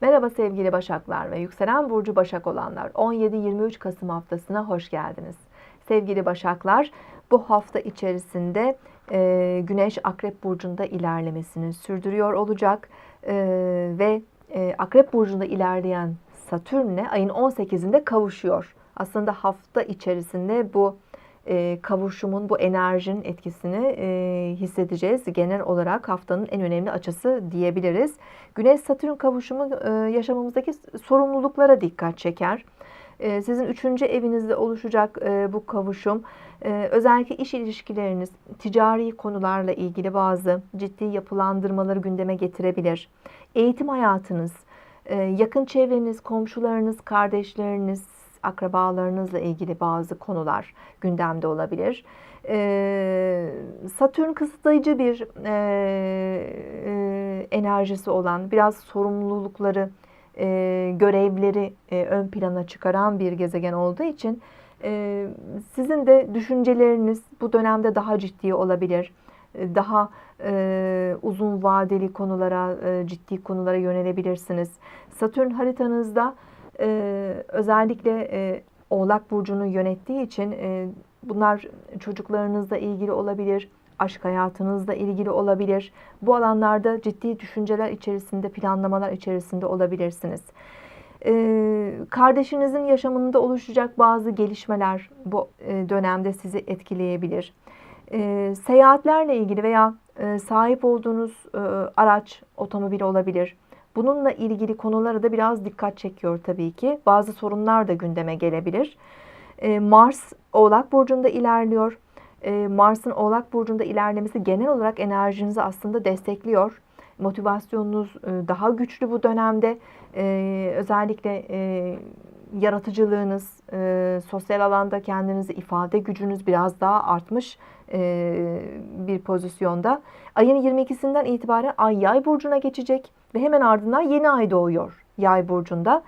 Merhaba sevgili Başaklar ve yükselen burcu Başak olanlar. 17-23 Kasım haftasına hoş geldiniz. Sevgili Başaklar, bu hafta içerisinde e, Güneş Akrep burcunda ilerlemesini sürdürüyor olacak E, ve e, Akrep burcunda ilerleyen Satürn'le ayın 18'inde kavuşuyor. Aslında hafta içerisinde bu e, kavuşumun, bu enerjinin etkisini e, hissedeceğiz. Genel olarak haftanın en önemli açısı diyebiliriz. Güneş-Satürn kavuşumu e, yaşamımızdaki sorumluluklara dikkat çeker. E, sizin üçüncü evinizde oluşacak e, bu kavuşum e, özellikle iş ilişkileriniz, ticari konularla ilgili bazı ciddi yapılandırmaları gündeme getirebilir. Eğitim hayatınız, e, yakın çevreniz, komşularınız, kardeşleriniz, akrabalarınızla ilgili bazı konular gündemde olabilir. Ee, Satürn kısıtlayıcı bir e, e, enerjisi olan, biraz sorumlulukları, e, görevleri e, ön plana çıkaran bir gezegen olduğu için e, sizin de düşünceleriniz bu dönemde daha ciddi olabilir. E, daha e, uzun vadeli konulara, e, ciddi konulara yönelebilirsiniz. Satürn haritanızda ee, özellikle e, Oğlak Burcu'nu yönettiği için e, bunlar çocuklarınızla ilgili olabilir, aşk hayatınızla ilgili olabilir. Bu alanlarda ciddi düşünceler içerisinde, planlamalar içerisinde olabilirsiniz. Ee, kardeşinizin yaşamında oluşacak bazı gelişmeler bu e, dönemde sizi etkileyebilir. Ee, seyahatlerle ilgili veya e, sahip olduğunuz e, araç, otomobil olabilir Bununla ilgili konulara da biraz dikkat çekiyor tabii ki. Bazı sorunlar da gündeme gelebilir. Ee, Mars Oğlak Burcu'nda ilerliyor. Ee, Mars'ın Oğlak Burcu'nda ilerlemesi genel olarak enerjinizi aslında destekliyor. Motivasyonunuz e, daha güçlü bu dönemde. Ee, özellikle e, yaratıcılığınız, e, sosyal alanda kendinizi ifade gücünüz biraz daha artmış bir pozisyonda. Ayın 22'sinden itibaren Ay Yay burcuna geçecek ve hemen ardından yeni ay doğuyor Yay burcunda.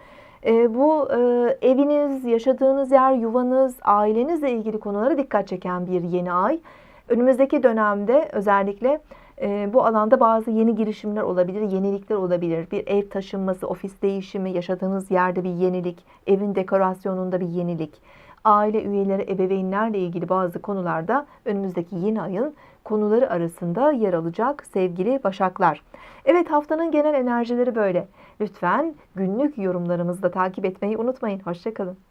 E, bu e, eviniz, yaşadığınız yer, yuvanız, ailenizle ilgili konulara dikkat çeken bir yeni ay. Önümüzdeki dönemde özellikle e, bu alanda bazı yeni girişimler olabilir, yenilikler olabilir. Bir ev taşınması, ofis değişimi, yaşadığınız yerde bir yenilik, evin dekorasyonunda bir yenilik aile üyeleri, ebeveynlerle ilgili bazı konularda önümüzdeki yeni ayın konuları arasında yer alacak sevgili Başaklar. Evet haftanın genel enerjileri böyle. Lütfen günlük yorumlarımızı da takip etmeyi unutmayın. Hoşçakalın.